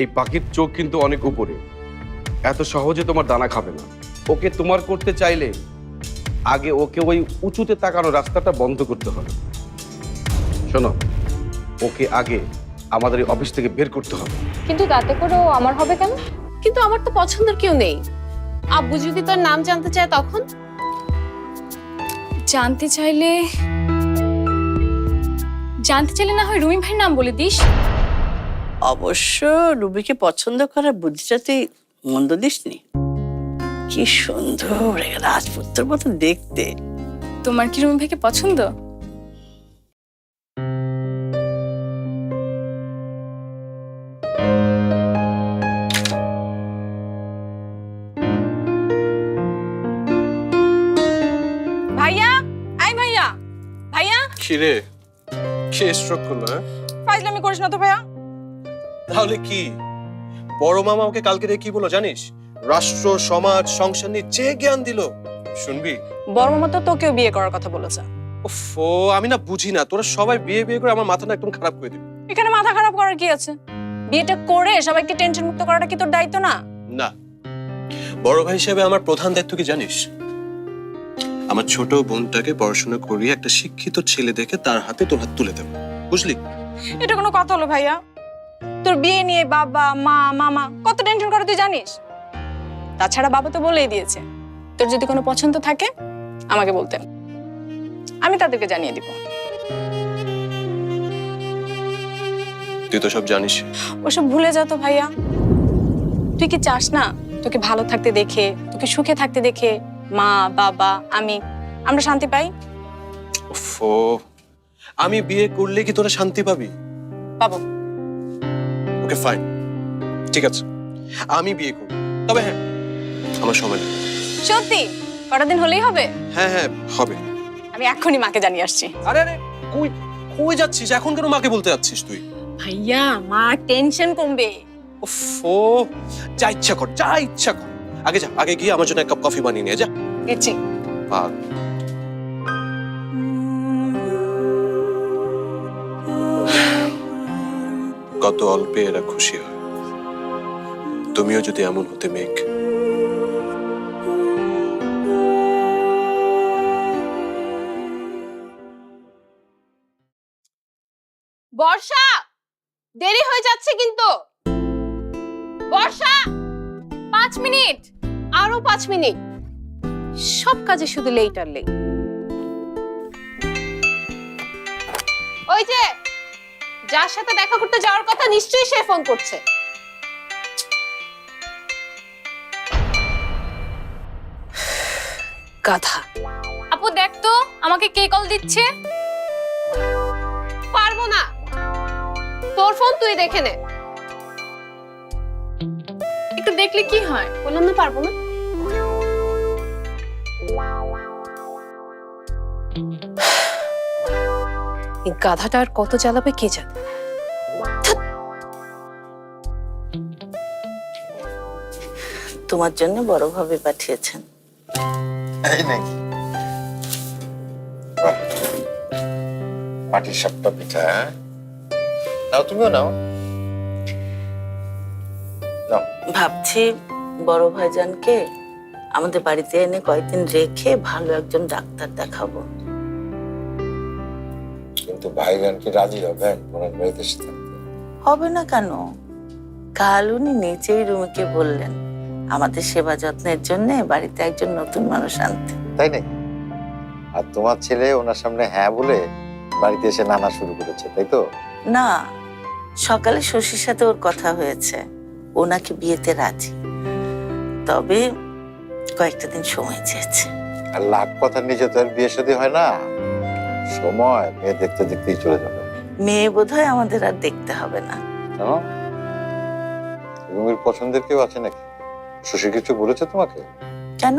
এই পাখির চোখ কিন্তু অনেক উপরে। এত সহজে তোমার দানা খাবে না। ওকে তোমার করতে চাইলে আগে ওকে ওই উঁচুতে তাকানো রাস্তাটা বন্ধ করতে হবে। শোনো ওকে আগে আমাদের এই অফিস থেকে বের করতে হবে। কিন্তু তাতে করে ও আমার হবে কেন? কিন্তু আমার তো পছন্দের কেউ নেই। আব্বু যদি তোর নাম জানতে চায় তখন? জানতে চাইলে জানতে চাইলে না হয় রুমি ভাইয়ের নাম বলে দিস। অবশ্য রুবিকে পছন্দ করার বুদ্ধিটা তুই মন্দ দিসনি। কি সুন্দর রাজপুত্র মতো দেখতে। তোমার কি রুমি ভাইকে পছন্দ? ভাইয়া আই ভাইয়া। ভাইয়া। স্ট্রোক করল হ্যাঁ? ফাইজলামি করিস না তো ভাইয়া। তাহলে কি? বড় মামা ওকে কালকে রে কি বলো জানিস? রাষ্ট্র সমাজ সংসার নিয়ে যে জ্ঞান দিল। শুনবি? বড় মামা তো তোকেও বিয়ে করার কথা বলেছে। ওফো আমি না বুঝি না। তোরা সবাই বিয়ে বিয়ে করে আমার মাথাটা একদম খারাপ করে দিবি। এখানে মাথা খারাপ করার কি আছে? বিয়েটা করে সবাইকে টেনশন মুক্ত করাটা কি তোর দায়িত্ব না? না। বড় ভাই হিসেবে আমার প্রধান দায়িত্ব কি জানিস? আমার ছোট বোনটাকে পড়াশোনা করিয়ে একটা শিক্ষিত ছেলে দেখে তার হাতে তোর হাত তুলে দেবো। বুঝলি? এটা কোনো কথা হলো ভাইয়া। তোর বিয়ে নিয়ে বাবা মা মামা কত টেনশন করে তুই জানিস? তাছাড়া বাবা তো বলেই দিয়েছে তোর যদি কোনো পছন্দ থাকে আমাকে বলতেন আমি তাদেরকে জানিয়ে দিব। তুই তো সব জানিস। ওসব ভুলে যা তো ভাইয়া। তুই কি চাস না তোকে ভালো থাকতে দেখে তোকে সুখে থাকতে দেখে মা বাবা আমি আমরা শান্তি পাই? আমি বিয়ে করলে কি তোরা শান্তি পাবি? পাবো। ওকে ফাইন ঠিক আছে। আমি বিয়ে করব। তবে হ্যাঁ আমার সময় নেই। সত্যি? কটা দিন হলেই হবে? হ্যাঁ হ্যাঁ হবে। আমি এখনই মাকে জানিয়ে আসছি। আরে আরে কই কই যাচ্ছিস? এখন কেন মাকে বলতে যাচ্ছিস তুই? ভাইয়া মা টেনশন কমবে। ওফো যা ইচ্ছা কর যা ইচ্ছা কর। আগে যা আগে গিয়ে আমার জন্য এক কাপ কফি বানিয়ে নিয়ে যা। গেছি। আর কত অল্পে এরা খুশি হয়। তুমিও যদি এমন হতে মেঘ। বর্ষা! দেরি হয়ে যাচ্ছে কিন্তু। বর্ষা! পাঁচ মিনিট! আরও পাঁচ মিনিট। সব কাজে শুধু লেট আর লেট ওই যে যার সাথে দেখা করতে যাওয়ার কথা নিশ্চয়ই সে ফোন করছে গাধা আপু দেখ তো আমাকে কে কল দিচ্ছে পারব না তোর ফোন তুই দেখে নে একটু দেখলে কি হয় বললাম না পারব না এই গাধাটা আর কত জ্বালাবে কে জানে? তোমার জন্য বড়ভাবে পাঠিয়েছেন। এই নাকি বাহ। মাটির সাপটা পিঠা হ্যাঁ? নাও তুমিও নাও। নাও ভাবছি বড় ভাইজানকে আমাদের বাড়িতে এনে কয়েকদিন রেখে ভালো একজন ডাক্তার দেখাবো। ভাইজান কি রাজি হবেন ওনার বাড়িতে এসে থাকতে হবে না কেন? কাল উনি নিজেই রুমিকে বললেন আমাদের সেবা যত্নের জন্য বাড়িতে একজন নতুন মানুষ আনতে। তাই নাকি? আর তোমার ছেলে ওনার সামনে হ্যাঁ বলে বাড়িতে এসে নানা শুরু করেছে তাই তো? না সকালে শশীর সাথে ওর কথা হয়েছে। ও নাকি বিয়েতে রাজি। তবে কয়েকটা দিন সময় চেয়েছে। আর লাখ কথার নিচে তো আর বিয়ে শাদী হয় না। সময় মেয়ে দেখতে দেখতেই চলে যাবে। মেয়ে বোধহয় আমাদের আর দেখতে হবে না। জানো রুমির পছন্দের কেউ আছে নাকি? শশী কিছু বলেছে তোমাকে? কেন?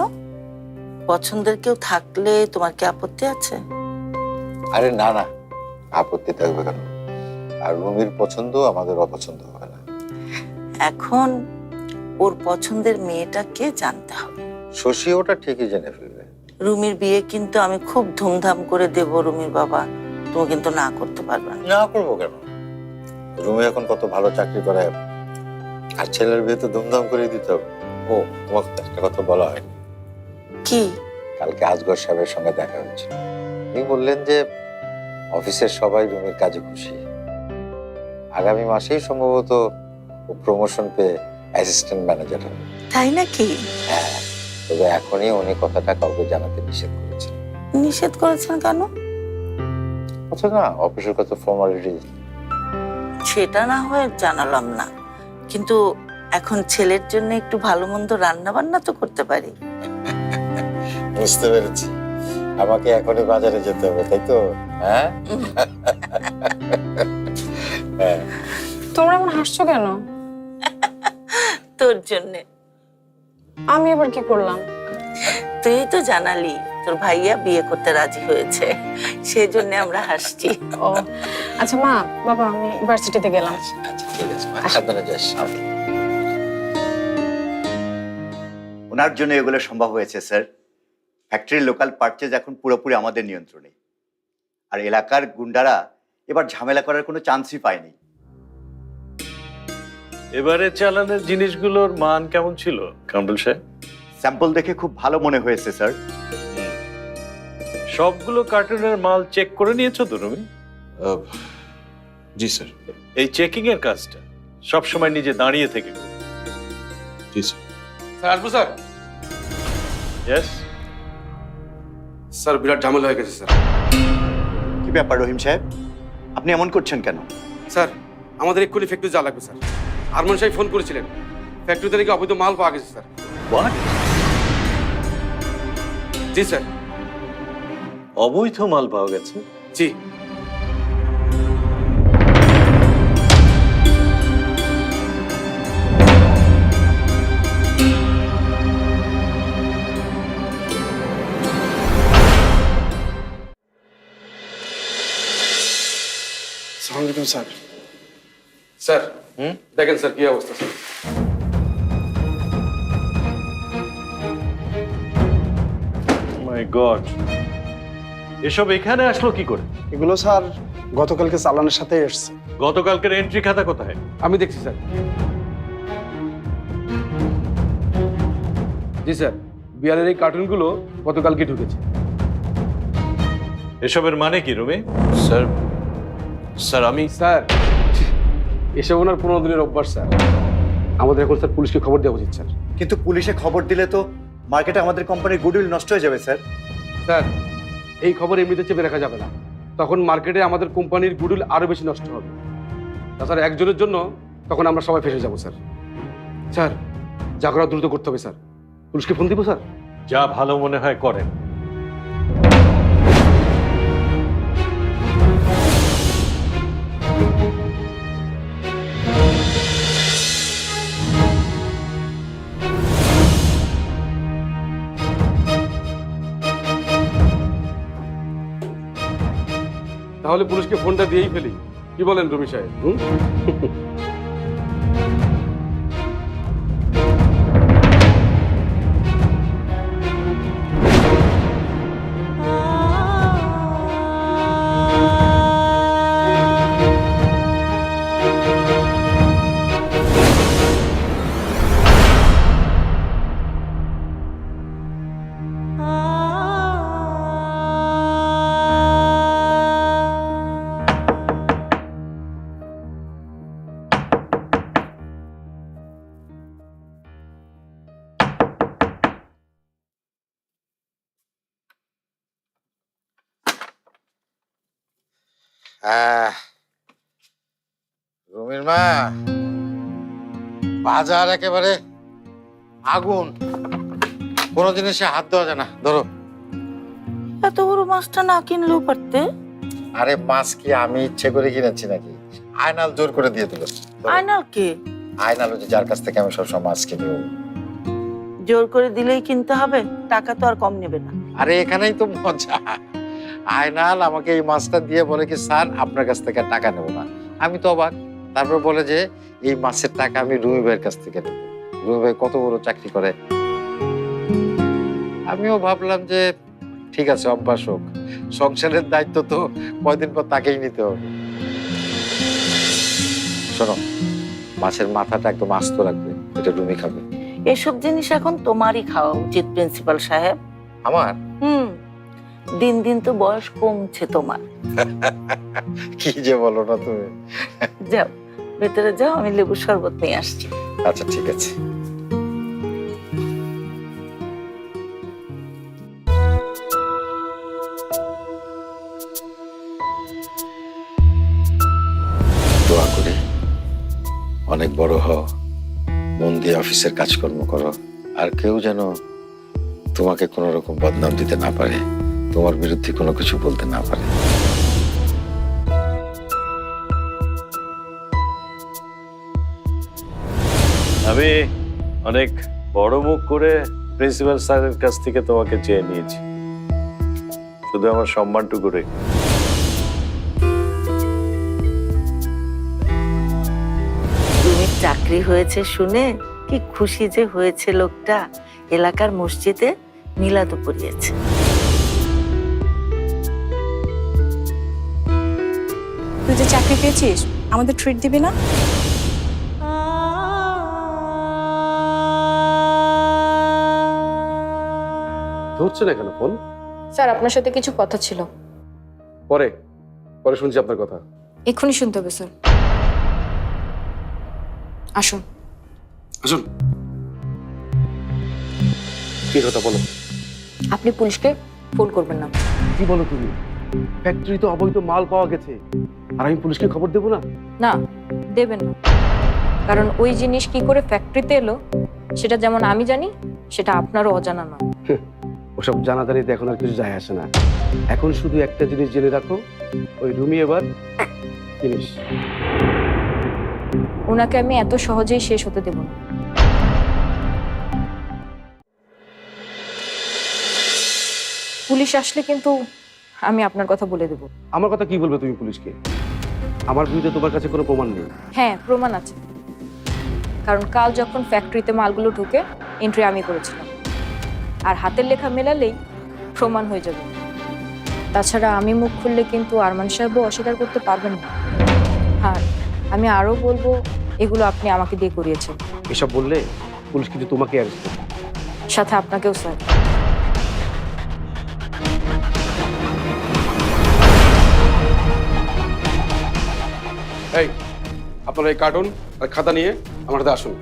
পছন্দের কেউ থাকলে তোমার কি আপত্তি আছে? আরে না না আপত্তি থাকবে কেন? আর রুমির পছন্দ আমাদের অপছন্দ হবে না। এখন ওর পছন্দের মেয়েটাকে জানতে হবে। শশী ওটা ঠিকই জেনে ফেলবে রুমির বিয়ে কিন্তু আমি খুব ধুমধাম করে দেব রুমির বাবা। তুমি কিন্তু না করতে পারবে না। না করব কেন? রুমি এখন কত ভালো চাকরি করে আর ছেলের বিয়ে তো ধুমধাম করে দিতে হবে। ও তোমাকে একটা কথা বলা হয়নি। কি? কালকে আজগর সাহেবের সঙ্গে দেখা হয়েছে উনি বললেন যে অফিসের সবাই রুমের কাজে খুশি। আগামী মাসেই সম্ভবত ও প্রমোশন পেয়ে অ্যাসিস্ট্যান্ট ম্যানেজার হবে। তাই নাকি? হ্যাঁ। তবে এখনই উনি কথাটা কাউকে জানাতে নিষেধ করেছেন। নিষেধ করেছেন কেন? আচ্ছা না অফিসের কত ফর্মালিটি সেটা না হয় জানালাম না। কিন্তু এখন ছেলের জন্য একটু ভালো মন্দ রান্না বান্না তো করতে পারি। বুঝতে পেরেছি। আমাকে এখনই বাজারে যেতে হবে তাই তো? হ্যাঁ হ্যাঁ? তোমরা এমন হাসছো কেন? তোর জন্যে। আমি এবার কি করলাম? তুই তো জানালি তোর ভাইয়া বিয়ে করতে রাজি হয়েছে সেই জন্য আমরা হাসছি। ও আচ্ছা মা বাবা আমি ইউনিভার্সিটিতে গেলাম। আচ্ছা ঠিক আছে সাবধানে যাস। ওনার জন্য এগুলো সম্ভব হয়েছে স্যার। ফ্যাক্টরির লোকাল পারচেজ এখন পুরোপুরি আমাদের নিয়ন্ত্রণে। আর এলাকার গুন্ডারা এবার ঝামেলা করার কোনো চান্সই পায়নি। এবারে চালানের জিনিসগুলোর মান কেমন ছিল কামরুল সাহেব? স্যাম্পল দেখে খুব ভালো মনে হয়েছে স্যার। সবগুলো কার্টুনের মাল চেক করে নিয়েছো তো তুমি জি স্যার। এই চেকিং এর কাজটা সব সময় নিজে দাঁড়িয়ে থেকে জি স্যার। স্যার আসব স্যার? ইয়েস স্যার বিরাট ঝামেলা হয়ে গেছে স্যার। কি ব্যাপার রহিম সাহেব? আপনি এমন করছেন কেন? স্যার আমাদের এক্ষুনি ফ্যাক্টরি যা লাগবে স্যার। আরমান সাহেব ফোন করেছিলেন। ফ্যাক্টরিতে নাকি অবৈধ মাল পাওয়া গেছে স্যার জি স্যার অবৈধ মাল পাওয়া গেছে? জি। সালামালাইকুম স্যার। স্যার দেখেন স্যার কি অবস্থা স্যার। মাই গড এসব এখানে আসলো কি করে? এগুলো স্যার গতকালকে চালানের সাথে এসছে। গতকালকের এন্ট্রি খাতা কোথায়? আমি দেখছি স্যার। জি স্যার বিয়ারের এই কার্টুনগুলো গতকালকে ঢুকেছে। এসবের মানে কি রুমি? স্যার স্যার আমি স্যার এসব ওনার পনেরো দিনের অভ্যাস স্যার। আমাদের এখন স্যার পুলিশকে খবর দেওয়া উচিত স্যার। কিন্তু পুলিশে খবর দিলে তো মার্কেটে আমাদের কোম্পানির গুডউইল নষ্ট হয়ে যাবে স্যার। স্যার এই খবর এমনিতে চেপে রাখা যাবে না। তখন মার্কেটে আমাদের কোম্পানির গুডউইল আরও বেশি নষ্ট হবে। তাছাড়া একজনের জন্য তখন আমরা সবাই ফেসে যাব স্যার। স্যার যা করা দ্রুত করতে হবে স্যার। পুলিশকে ফোন দিব স্যার? যা ভালো মনে হয় করেন। তাহলে পুলিশকে ফোনটা দিয়েই ফেলি কি বলেন রুমি সাহেব হুম? বাজার একেবারে আগুন। কোনো জিনিসে হাত দেওয়া যায় না। ধরো। এত বড় মাছটা না কিনলেও পারতে? আরে মাছ কি আমি ইচ্ছে করে কিনেছি নাকি? আয়নাল জোর করে দিয়ে দিল। আয়নাল কে? আয়নাল হচ্ছে যার কাছ থেকে আমি সবসময় মাছ কিনি জোর করে দিলেই কিনতে হবে টাকা তো আর কম নেবে না। আরে এখানেই তো মজা। আয়নাল আমাকে এই মাছটা দিয়ে বলে কি স্যার আপনার কাছ থেকে টাকা নেব না। আমি তো অবাক। তারপর বলে যে এই মাছের টাকা আমি রুমি ভাইয়ের কাছ থেকে নেব। রুমি ভাই কত বড় চাকরি করে? আমিও ভাবলাম যে ঠিক আছে অভ্যাস হোক। সংসারের দায়িত্ব তো কয়দিন পর তাকেই নিতে হবে। শোনো মাছের মাথাটা একদম আস্ত রাখবে এটা রুমি খাবে। এসব জিনিস এখন তোমারই খাওয়া উচিত প্রিন্সিপাল সাহেব। আমার? হুম। দিন দিন তো বয়স কমছে তোমার। কি যে বলো না তুমি। যাও। ভেতরে যাও, আমি লেবু শরবত নিয়ে আসছি। আচ্ছা ঠিক আছে। অনেক বড় হও, মন দিয়ে অফিসের কাজকর্ম করো, আর কেউ যেন তোমাকে কোনো রকম বদনাম দিতে না পারে, তোমার বিরুদ্ধে কোনো কিছু বলতে না পারে। আমি অনেক বড় মুখ করে প্রিন্সিপাল স্যারের কাছ থেকে তোমাকে চেয়ে নিয়েছি। শুধু আমার সম্মানটুকু রেখে রুমির চাকরি হয়েছে শুনে কি খুশি যে হয়েছে লোকটা এলাকার মসজিদে মিলাদ পড়িয়েছে। তুই যে চাকরি পেয়েছিস আমাদের ট্রিট দিবি না? ধরছে না কেন ফোন? স্যার আপনার সাথে কিছু কথা ছিল। পরে। পরে শুনছি আপনার কথা। এক্ষুনি শুনতে হবে স্যার। আসুন। আসুন। কি কথা বলো? আপনি পুলিশকে ফোন করবেন না। কি বলো তুমি? ফ্যাক্টরি তো অবৈধ মাল পাওয়া গেছে। আর আমি পুলিশকে খবর দেবো না? না দেবেন না। কারণ ওই জিনিস কি করে ফ্যাক্টরিতে এলো সেটা যেমন আমি জানি সেটা আপনারও অজানা নয়। ওসব জানাজানিতে এখন আর কিছু যায় আসে না। এখন শুধু একটা জিনিস জেনে রাখো ওই রুমি এবার জিনিস। ওনাকে আমি এত সহজেই শেষ হতে দেব না। পুলিশ আসলে কিন্তু আমি আপনার কথা বলে দেব। আমার কথা কি বলবে তুমি পুলিশকে? আমার বিরুদ্ধে তোমার কাছে কোনো প্রমাণ নেই। হ্যাঁ প্রমাণ আছে। কারণ কাল যখন ফ্যাক্টরিতে মালগুলো ঢুকে এন্ট্রি আমি করেছিলাম। আর হাতের লেখা মেলালেই প্রমাণ হয়ে যাবে। তাছাড়া আমি মুখ খুললে কিন্তু আরমান সাহেবও অস্বীকার করতে পারবেন না। আর আমি আরও বলব এগুলো আপনি আমাকে দিয়ে করিয়েছেন। এসব বললে পুলিশ কিন্তু তোমাকে অ্যারেস্ট সাথে আপনাকেও স্যার। এই আপনারা এই কার্টুন আর খাতা নিয়ে আমার সাথে আসুন।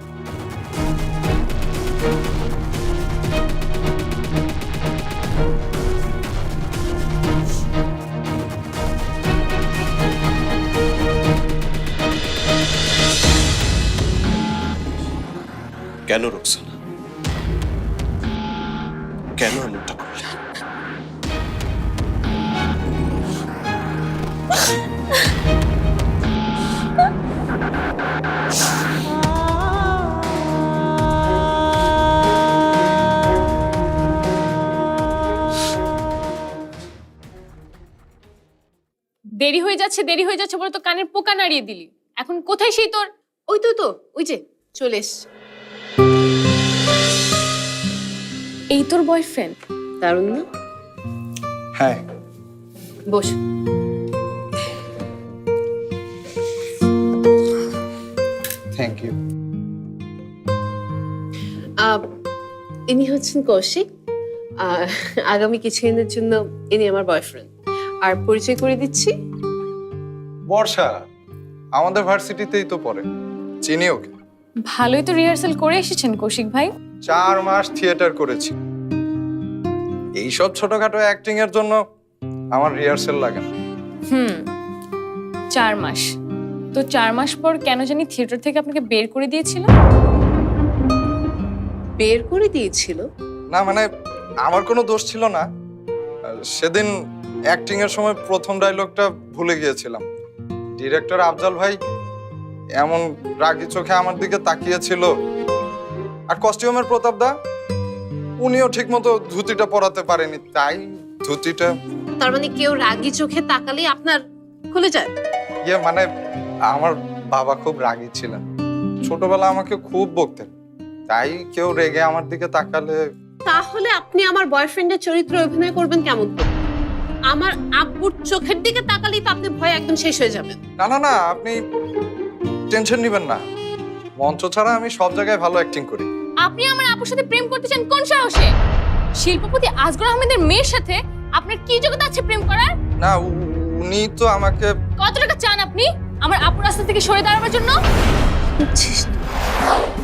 কেন রোকসানা? কেন এমনটা করলে? দেরি হয়ে যাচ্ছে দেরি হয়ে যাচ্ছে বলে তো কানের পোকা নাড়িয়ে দিলি। এখন কোথায় সেই তোর? ওই তো তো ওই যে চলে এস এই তোর বয়ফ্রেন্ড দারুণ না হ্যাঁ। বস। থ্যাংক ইউ ইনি হচ্ছেন কৌশিক। আগামী কিছুদিনের জন্য ইনি আমার বয়ফ্রেন্ড আর পরিচয় করে দিচ্ছি? বর্ষা আমাদের ভার্সিটিতেই তো পড়ে। চিনি ওকে ভালোই তো রিহার্সাল করে এসেছেন কৌশিক ভাই। চার মাস থিয়েটার করেছি। এইসব ছোটখাটো অ্যাক্টিং এর জন্য আমার রিহার্সেল লাগে না। হুম চার মাস। তো চার মাস পর কেন জানি থিয়েটার থেকে আপনাকে বের করে দিয়েছিল? বের করে দিয়েছিল? না মানে আমার কোনো দোষ ছিল না। সেদিন অ্যাক্টিং এর সময় প্রথম ডায়লগটা ভুলে গিয়েছিলাম। ডিরেক্টর আফজাল ভাই এমন রাগি চোখে আমার দিকে তাকিয়েছিল আর কস্টিউমের প্রতাপ দা উনিও ঠিকমতো ধুতিটা পরাতে পারেনি তাই ধুতিটা তার মানে কেউ রাগি চোখে তাকালে আপনার খুলে যায়? ইয়ে মানে আমার বাবা খুব রাগী ছিলেন। ছোটবেলা আমাকে খুব বকতেন তাই কেউ রেগে আমার দিকে তাকালে তাহলে আপনি আমার বয়ফ্রেন্ডের চরিত্রে অভিনয় করবেন কেমন করে? আমার আব্বুর চোখের দিকে তাকালেই তো আপনি ভয় একদম শেষ হয়ে যাবেন। না না না আপনি টেনশন নেবেন না। মঞ্চ ছাড়া আমি সব জায়গায় ভালো অ্যাক্টিং করি। আপনি আমার আপুর সাথে প্রেম করতে চান কোন সাহসে? শিল্পপতি আজগর আহমেদের মেয়ের সাথে আপনার কি যোগ্যতা আছে প্রেম করার? না উনি তো আমাকে কত টাকা চান আপনি? আমার আপুর রাস্তা থেকে সরে দাঁড়ানোর জন্য?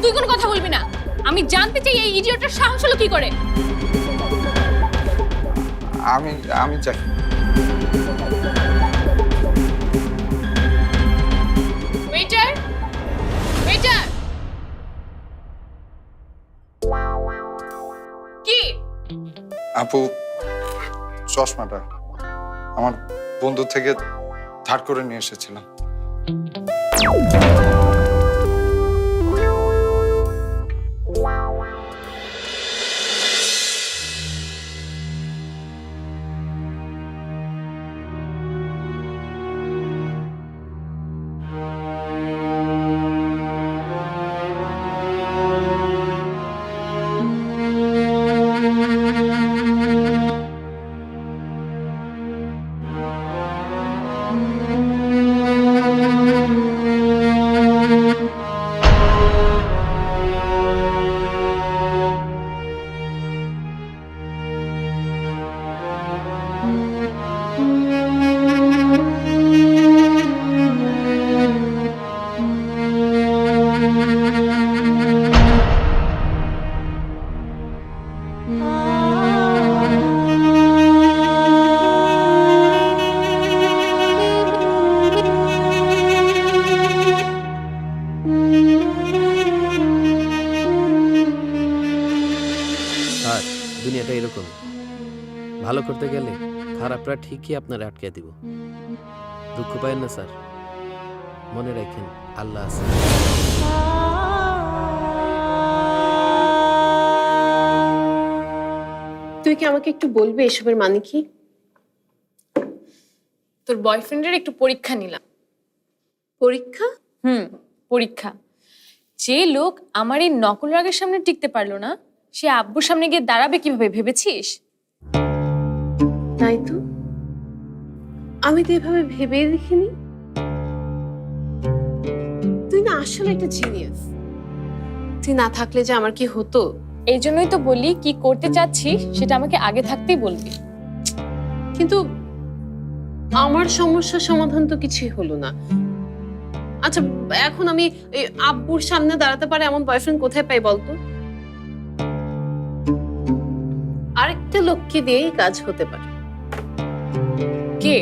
তুই কোনো কথা বলবি না। আমি জানতে চাই এই ইডিয়টার সাহস হলো কি করে? আমি আমি চাই। আপু চশমাটা আমার বন্ধু থেকে ধার করে নিয়ে এসেছিলাম। খারাপরা ঠিকই আপনার আটকে দিব। দুঃখ পায়েন না স্যার। মনে রাখেন আল্লাহ আছে। তুই কি আমাকে একটু বলবি এসবের মানে কি? তোর বয়ফ্রেন্ডের একটু পরীক্ষা নিলাম। পরীক্ষা? হুম পরীক্ষা। যে লোক আমার এই নকল রাগের সামনে টিকতে পারল না সে আব্বুর সামনে গিয়ে দাঁড়াবে কীভাবে ভেবেছিস? তাই তো। আমি তো এভাবে ভেবে দেখিনি। তুই না আসলে একটা জিনিয়াস তুই না থাকলে যে আমার কি হতো? এই জন্যই তো বলি কি করতে চাচ্ছিস সেটা আমাকে আগে থাকতেই বলবি। কিন্তু আমার সমস্যার সমাধান তো কিছুই হলো না। আচ্ছা এখন আমি আব্বুর সামনে দাঁড়াতে পারে এমন বয়ফ্রেন্ড কোথায় পাই বলতো আরেকটা লোককে দিয়েই কাজ হতে পারে। কে?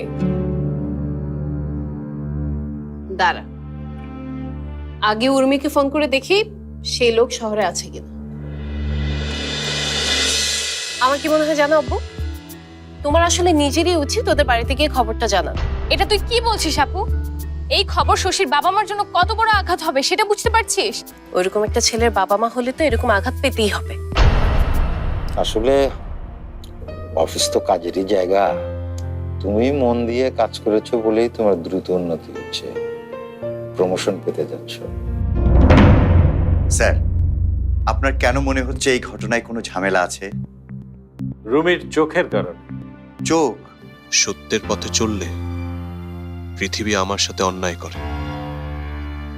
দাঁড়া। আগে উর্মিকে ফোন করে দেখি সেই লোক শহরে আছে কিনা। আমার কি মনে হয় জানো আব্বু? তোমার আসলে নিজেরই উচিত ওদের বাড়িতে গিয়ে খবরটা জানানো এটা তুই কি বলছিস আপু? এই খবর শশীর বাবা মার জন্য কত বড় আঘাত হবে সেটা বুঝতে পারছিস? ওইরকম একটা ছেলের বাবা মা হলে তো এরকম আঘাত পেতেই হবে। আসলে অফিস তো কাজেরই জায়গা। তুমি মন দিয়ে কাজ করেছ বলেই তোমার দ্রুত উন্নতি হচ্ছে। প্রমোশন পেতে যাচ্ছ। স্যার আপনার কেন মনে হচ্ছে এই ঘটনায় কোনো ঝামেলা আছে? রুমির চোখের কারণে। চোখ? সত্যের পথে চললে পৃথিবী আমার সাথে অন্যায় করে।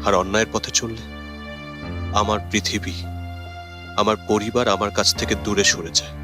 আর অন্যায়ের পথে চললে আমার পৃথিবী আমার পরিবার আমার কাছ থেকে দূরে সরে যায়।